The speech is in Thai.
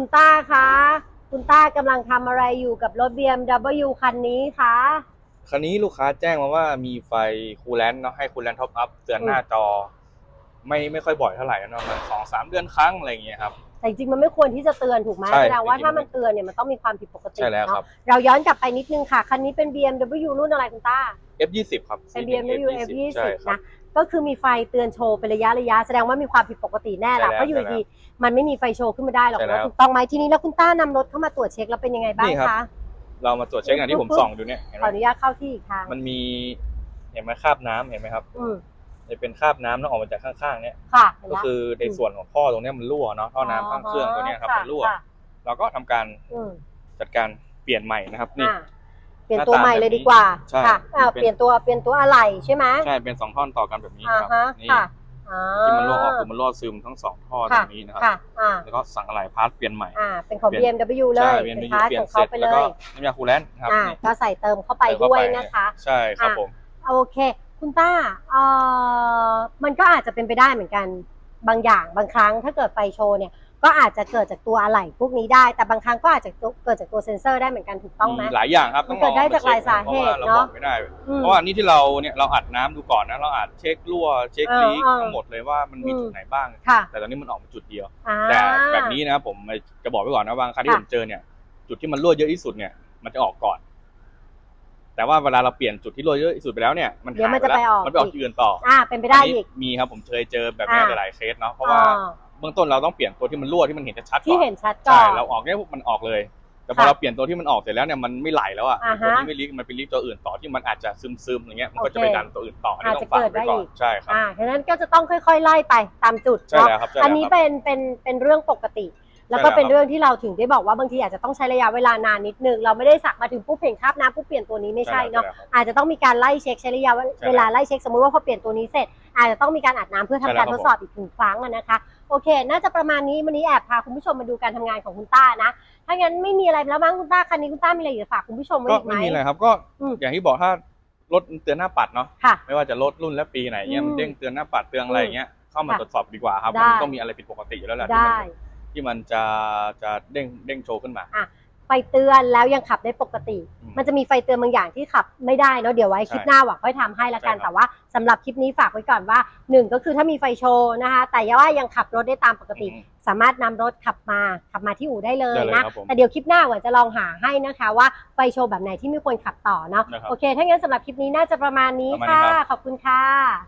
คุณต้าคะ คุณต้ากำลังทำอะไรอยู่กับรถ BMW คันนี้คะคราวนี้ลูกค้าแจ้งมาว่ามีไฟคูลแลนต์เนาะให้คูลแลนต์ท็อปอัพเตือนหน้าจอ ไม่ไม่ค่อยบ่อยเท่าไหร่นะประมาณสองสามเดือนครั้งอะไรอย่างเงี้ยครับ แต่จริงๆมันไม่ควรที่จะเตือนถูกไหมใช่แสดงว่าจริงๆ ถ้ามันเตือนเนี่ยมันต้องมีความผิดปกติใช่แล้วครับเนาะเราย้อนกลับไปนิดนึงค่ะ คันนี้เป็น BMW รุ่นอะไรคุณต้า F20 ครับ เป็น CBM BMW F20 ใช่ F20 ครับนะ ก็คือมีไฟเตือนโชว์เป็นระยะระยะแสดงว่ามีความผิดปกติแน่ละใช่แล้วเพราะอยู่ใช่แล้วดีๆมันไม่มีไฟโชว์ขึ้นมาได้หรอกใช่แล้นะว ถูกต้องไหมทีนี้แล้วคุณต้านำรถเข้ามาตรวจเช็คแล้วเป็นยังไงบ้างนี่ครับ คะ เรามาตรวจเช็คอย่างที่ผมส่องดูเนี่ยเห็นขไหอมอนุญาตเข้าที่อีกทางมันมีเห็นไหมคราบน้ำเห็นไหมครับอืมจะเป็นคราบน้ำแล้วออกมาจากข้างๆเนี่ย ค่ะเห็นก็ละคือในส่วนของท่อตรงเนี้ยมันรั่วเนาะท่อน้ำข้างเครื่องตัวเนี้ยครับมันรั่วค่ะเราก็ทำการอืมจัดการเปลี่ยนใหม่นะครับนี่ อ่า เปลี่ยนตัวใหม่เลยดีกว่าใช่ค่ะอ่าเป็นเปลี่ยนตัวเปลี่ยนตัวอะไหล่ใช่ไหมใช่เป็นสองท่อนต่อกันแบบนี้อ่าครับฮะนี่ค่ะอ่าที่มันรั่วออกคือมันรั่วซึมทั้งสองท่อตรค่ะงนี้นะครับค่ะอ่าแล้วก็สั่งอะไหล่พาร์ทเปลี่ยนใหม่อ่าเป็นของเปลี่ยน BMW เลใช่ยเปลี่ยนเป็นไปพาร์ทเปลี่ยขนองเสเขาร็จไปเลแล้วก็ยน้ำยาคูลแลนต์ครับอ่านี่ก็ใส่เติมเข้าไปใส่เข้าด้วยไปนะคะ ใช่ครับอะผมโอเค คุณต้าเอ่อมันก็อาจจะเป็นไปได้เหมือนกันบางอย่างบางครั้งถ้าเกิดไฟโชว์เนี่ย ก็อาจจะเกิดจากตัวอะไหล่พวกนี้ได้ แต่บางครั้งก็อาจจะเกิดจากตัวเซนเซอร์ได้เหมือนกันถูกต้องไหมมีหลายอย่างครับมันต้องเกิดได้ลองจากหลายช็คสาเหตุพรว่เนอะบอกไม่ได้อืมเพราะว่านี่ที่เราเนี่ยเราอัดน้ำดูก่อนนะเราอัดเช็ครั่วเช็คเออลีกเออทั้งหมดเลยว่ามันมีอืมจุดไหนบ้างค่ะแต่ตอนนี้มันออกมาจุดเดียวอ่าแต่แบบนี้นะครับผมจะบอกไว้ก่อนนะบางครั้งที่ค่ะผมเจอเนี่ย จุดที่มันรั่วเยอะที่สุดเนี่ยมันจะออกก่อนแต่ว่าเวลาเราเปลี่ยนจุดที่รั่วเยอะที่สุดไปแล้วเนี่ยมันเดี๋ยวหายมันไปจะแล้วไปออกมันไปออกอีกที่อื่นต่ออ่าเป็นไปได้อันนี้อีกมีครับผมเคยเจอแบบนี้อ่าหลายๆเคสเนาะเพราะว่าอ่า เบื้องต้นเราต้องเปลี่ยนตัวที่มันรั่วที่มันเห็นชัดๆก่ที่อนเห็นชัดก่ใช่อนเราออกเนี่ยมันออกเลย แต่พอค่ะเราเปลี่ยนตัวที่มันออกเสร็จแล้วเนี่ยมันไม่ไหลแล้วอะอ่าฮะตัวที่ไม่ลิกมันไปลิกตัวอื่นต่อที่มันอาจจะซึมๆอย่างเงี้ยมันก็จะโอเคไปดันตัวอื่นต่ออันนี้อาจต้อจะงฝากเกิดไว้ได้ก่อนอีก ใช่ครับ อ่าฉะนั้นก็จะต้องค่อยๆ ไล่ไปตามจุดใช่เนาะแล้วครับใช่อันแล้วนี้ครับ เป็นเป็นเป็นเรื่องปกติ แล้วก็ใช่แล้วเป็นเรื่องที่เราถึงได้บอกว่าบางทีอาจจะต้องใช้ระยะเวลานานนิดนึง เราไม่ได้สักมาถึงปุ๊บเห็นคราบน้ำปุ๊บเปลี่ยนตัวนี้ไม่ใช่เนาะใช่แล้วครับอาจจะต้องมีการไล่เช็คใช้ระยะใช่แล้วเวลาไล่เช็คสมมุติว่าพอเปลี่ยนตัวนี้เสร็จ อาจจะต้องมีการอัดน้ำเพื่อทำใช่แล้กาวรคทรับดสอบอีกหนึ่งครั้งอะนะคะโอเค น่าจะประมาณนี้วันนี้แอบพาคุณผู้ชมมาดูการทำงานของคุณต้านะถ้างั้นไม่มีอะไรแล้วมั้งคุณต้าคันนี้คุณต้ามีอะไรอยากจะฝากคุณผู้ชมไว้ก็อีกไหมไม่มีอะไรครับก็อืมอย่างที่บอกถ้ารถเตือนหน้าปัดเนาะค่ะไม่ว่าจะรถรุ่นและปีไหนเงี้ยอืมมันเด้งเตือนหน้าปัดเตือนอะไรเงี้ยเข้ามาค่ะตรวจสอบดีกว่าครับได้มันต้องมีอะไรผิดปกติอยู่แล้วแหละ ที่ได้มันที่มันจะจะเด้งเด้งโชว์ขึ้นมา ไฟเตือนแล้วยังขับได้ปกติ อืมมันจะมีไฟเตือนบางอย่างที่ขับไม่ได้เนาะเดี๋ยวไว้คลิปใช่หน้าหวังค่อยทำให้ละกันใช่ครับ แต่ว่าสำหรับคลิปนี้ฝากไว้ก่อนว่าหนึ่งก็คือถ้ามีไฟโชว์นะคะแต่ว่ายังขับรถได้ตามปกติ อืม สามารถนำรถขับมาขับมาที่อู่ได้เลยได้เลยนะ ครับผมแต่เดี๋ยวคลิปหน้าหวังจะลองหาให้นะคะ ว่าไฟโชว์แบบไหนที่ไม่ควรขับต่อเนาะนะครับโอเค ถ้างั้นสำหรับคลิปนี้น่าจะประมาณนี้ประมาณนี้ค่ะ ครับ ขอบคุณค่ะ